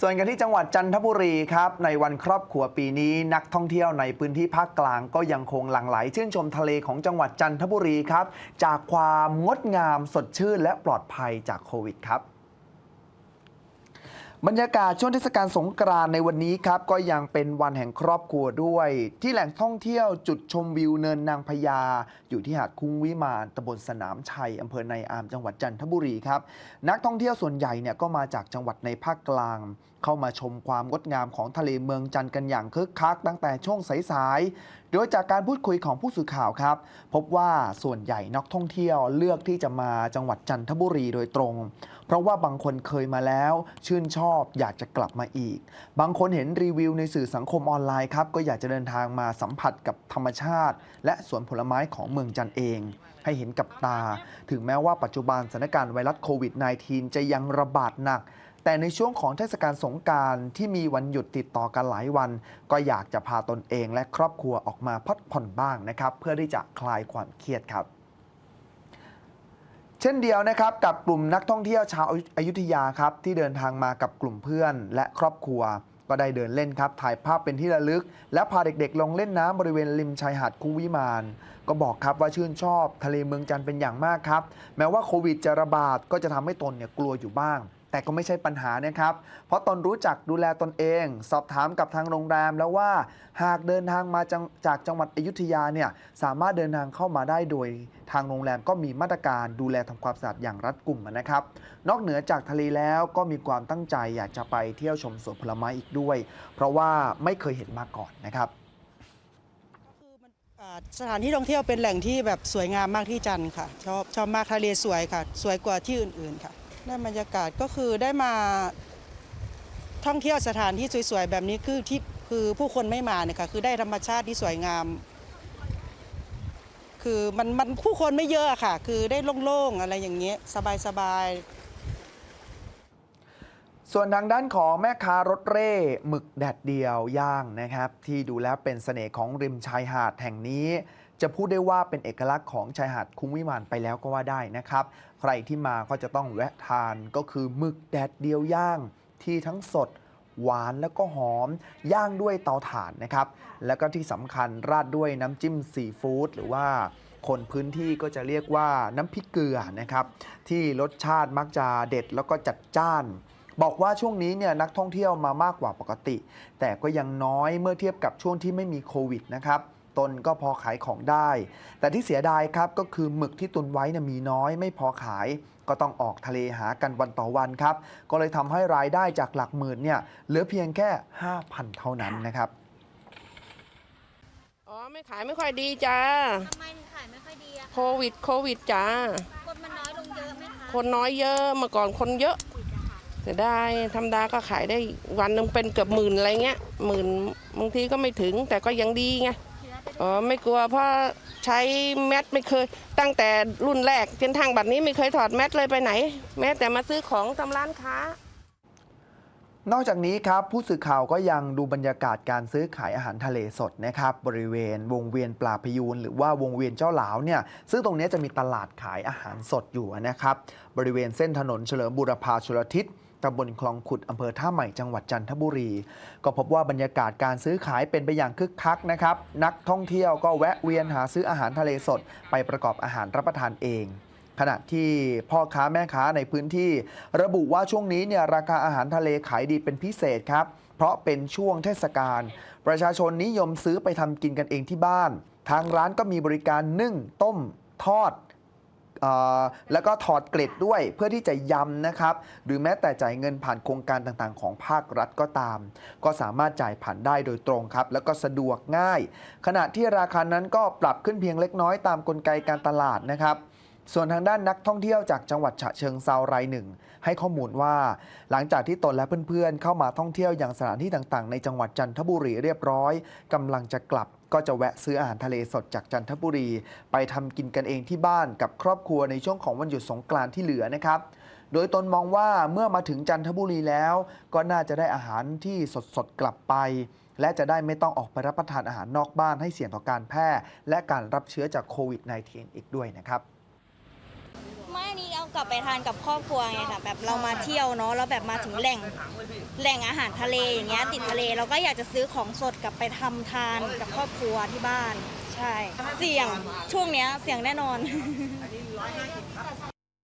ส่วนกันที่จังหวัดจันทบุรีครับ ในวันครอบครัวปีนี้นักท่องเที่ยวในพื้นที่ภาคกลางก็ยังคงหลั่งไหลชื่นชมทะเลของจังหวัดจันทบุรีครับ จากความงดงามสดชื่นและปลอดภัยจากโควิดครับ บรรยากาศช่วงเทศกาลสงกรานต์ในวันนี้ครับ ก็ยังเป็นวันแห่งครอบครัวด้วย ที่แหล่งท่องเที่ยวจุดชมวิวเนินนางพญาอยู่ที่หาดคุ้งวิมานตำบลสนามชัยอำเภอในอามจังหวัดจันทบุรีครับ นักท่องเที่ยวส่วนใหญ่เนี่ยก็มาจากจังหวัดในภาคกลาง เข้ามาชมความงดงามของทะเลเมืองจันทร์กันอย่างคึกคักตั้งแต่ช่วงสายๆโดยจากการพูดคุยของผู้สื่อข่าวครับ พบว่าส่วนใหญ่นักท่องเที่ยวเลือกที่จะมาจังหวัดจันทบุรีโดยตรง เพราะว่าบางคนเคยมาแล้วชื่นชอบอยากจะกลับมาอีก บางคนเห็นรีวิวในสื่อสังคมออนไลน์ครับก็อยากจะเดินทางมาสัมผัสกับธรรมชาติ และสวนผลไม้ของเมืองจันเอง ให้เห็นกับตา ถึงแม้ว่าปัจจุบันสถานการณ์ไวรัสโควิด -19 จะยังระบาดหนักแต่ในช่วงของเทศกาลสงการที่มีวันหยุดติดต่อกันหลายวัน ก็อยากจะพาตนเองและครอบครัวออกมาพักผ่อนบ้างนะครับ เพื่อที่จะคลายความเครียดครับ เช่นเดียวนะครับกับกลุ่มนักท่องเที่ยวชาวอยุธยาครับที่เดินทางมากับกลุ่มเพื่อนและครอบครัว ก็ได้เดินเล่นครับ ถ่ายภาพเป็นที่ระลึก และพาเด็กๆ ลงเล่นน้ำบริเวณริมชายหาดคูวิมาน ก็บอกครับว่าชื่นชอบทะเลเมืองจันทร์เป็นอย่างมากครับ แม้ว่าโควิดจะระบาดก็จะทำให้ตนเนี่ยกลัวอยู่บ้าง แต่ก็ไม่ใช่ปัญหานะครับ เพราะตนรู้จักดูแลตนเอง สอบถามกับทางโรงแรมแล้วว่า หากเดินทางมาจงจากจังหวัดอยุธยาเนี่ยสามารถเดินทางเข้ามาได้โดย ทางโรงแรมก็มีมาตรการดูแลทำความสะอาดอย่างรัดกุมนะครับ นอกเหนือจากทะเลแล้วก็มีความตั้งใจอยากจะไปเที่ยวชมสวนผลไม้อีกด้วย เพราะว่าไม่เคยเห็นมาก่อนนะครับสถานที่ท่องเที่ยวเป็นแหล่งที่แบบสวยงามมากที่จันทร์ค่ะ ชอบชอบมากทะเลสวยค่ะ สวยกว่าที่อื่นๆค่ะ ได้บรรยากาศก็คือได้มาท่องเที่ยวสถานที่สวยๆแบบนี้คือที่คือผู้คนไม่มาเนี่ยค่ะคือได้ธรรมชาติที่สวยงาม คือมันมันผู้คนไม่เยอะค่ะ คือได้โล่งๆอะไรอย่างเงี้ยสบายๆส่วนทางด้านของแม่ค้ารถเร่หมึกแดดเดียวย่างนะครับ ที่ดูแล้วเป็นเสน่ห์ของริมชายหาดแห่งนี้ จะพูดได้ว่าเป็นเอกลักษณ์ของชายหาดคุ้งวิมานไปแล้วก็ว่าได้นะครับ ใครที่มาก็จะต้องแวะทานก็คือหมึกแดดเดียวย่าง ที่ทั้งสดหวานแล้วก็หอม ย่างด้วยเตาถ่านนะครับ แล้วก็ที่สำคัญราดด้วยน้ำจิ้มซีฟู้ดหรือว่าคนพื้นที่ก็จะเรียกว่าน้ำพริกเกลือนะครับ ที่รสชาติมักจะเด็ดแล้วก็จัดจ้าน บอกว่าช่วงนี้เนี่ยนักท่องเที่ยวมามากกว่าปกติ แต่ก็ยังน้อยเมื่อเทียบกับช่วงที่ไม่มีโควิดนะครับ ตนก็พอขายของได้ แต่ที่เสียดายครับก็คือหมึกที่ตุนไว้เนี่ยมีน้อยไม่พอขาย ก็ต้องออกทะเลหากันวันต่อวันครับ ก็เลยทำให้รายได้จากหลักหมื่นเนี่ยเหลือเพียงแค่ 5,000 เท่านั้นนะครับ อ๋อไม่ขายไม่ค่อยดีจ้าทำไมถึงขายไม่ค่อยดีอะโควิดโควิดจ้าคนมันน้อยลงเยอะไหมคะคนน้อยเยอะเมื่อก่อนคนเยอะเสียดายธรรมดาก็ขายได้วันหนึ่งเป็นเกือบหมื่นอะไรเงี้ยหมื่นบางทีก็ไม่ถึงแต่ก็ยังดีไงเชื้ อ๋อไม่กลัวเพราะใช้แมสไม่เคย ตั้งแต่รุ่นแรกจนทางบัดนี้ไม่เคยถอดแมสเลยไปไหน แม้แต่มาซื้อของตามร้านค้า นอกจากนี้ครับผู้สื่อข่าวก็ยังดูบรรยากาศการซื้อขายอาหารทะเลสดนะครับบริเวณวงเวียนปลาพยูนหรือว่าวงเวียนเจ้าหลาวเนี่ยซึ่งตรงนี้จะมีตลาดขายอาหารสดอยู่นะครับบริเวณเส้นถนนเฉลิมบูรพาชลทิศ ตำบลคลองขุดอำเภอท่าใหม่จังหวัดจันทบุรี ก็พบว่าบรรยากาศการซื้อขายเป็นไปอย่างคึกคักนะครับ นักท่องเที่ยวก็แวะเวียนหาซื้ออาหารทะเลสด ไปประกอบอาหารรับประทานเอง ขณะที่พ่อค้าแม่ค้าในพื้นที่ ระบุว่าช่วงนี้เนี่ยราคาอาหารทะเลขายดีเป็นพิเศษครับ เพราะเป็นช่วงเทศกาลประชาชนนิยมซื้อไปทำกินกันเองที่บ้าน ทางร้านก็มีบริการนึ่งต้ม ทอด แล้วก็ถอดเกล็ดด้วยเพื่อที่จะยำนะครับ หรือแม้แต่จ่ายเงินผ่านโครงการต่างๆ ของภาครัฐก็ตาม ก็สามารถจ่ายผ่านได้โดยตรงครับ แล้วก็สะดวกง่าย ขณะที่ราคานั้นก็ปรับขึ้นเพียงเล็กน้อยตามกลไกการตลาดนะครับ ส่วนทางด้านนักท่องเที่ยวจากจังหวัดฉะเชิงเซารายหนึ่ง ให้ข้อมูลว่า หลังจากที่ตนและเพื่อนๆ เข้ามาท่องเที่ยวอย่างสถานที่ต่างๆ ในจังหวัดจันทบุรีเรียบร้อยกำลังจะกลับก็จะแวะซื้ออาหารทะเลสดจากจันทบุรี ไปทำกินกันเองที่บ้านกับครอบครัวในช่วงของวันหยุดสงกรานต์ที่เหลือนะครับ โดยตนมองว่าเมื่อมาถึงจันทบุรีแล้ว ก็น่าจะได้อาหารที่สดๆกลับไปและจะได้ไม่ต้องออกไปรับประทานอาหารนอกบ้านให้เสี่ยงต่อการแพร่ และการรับเชื้อจากโควิด -19 อีกด้วยนะครับ กลับไปทานกับครอบครัวไงค่ะแบบเรามาเที่ยวเนาะแล้วแบบมาถึงแหล่งแหล่งอาหารทะเลอย่างเงี้ยติดทะเลเราก็อยากจะซื้อของสดกลับไปทำทานกับครอบครัวที่บ้าน ใช่ เสี่ยงช่วงเนี้ยเสี่ยงแน่นอน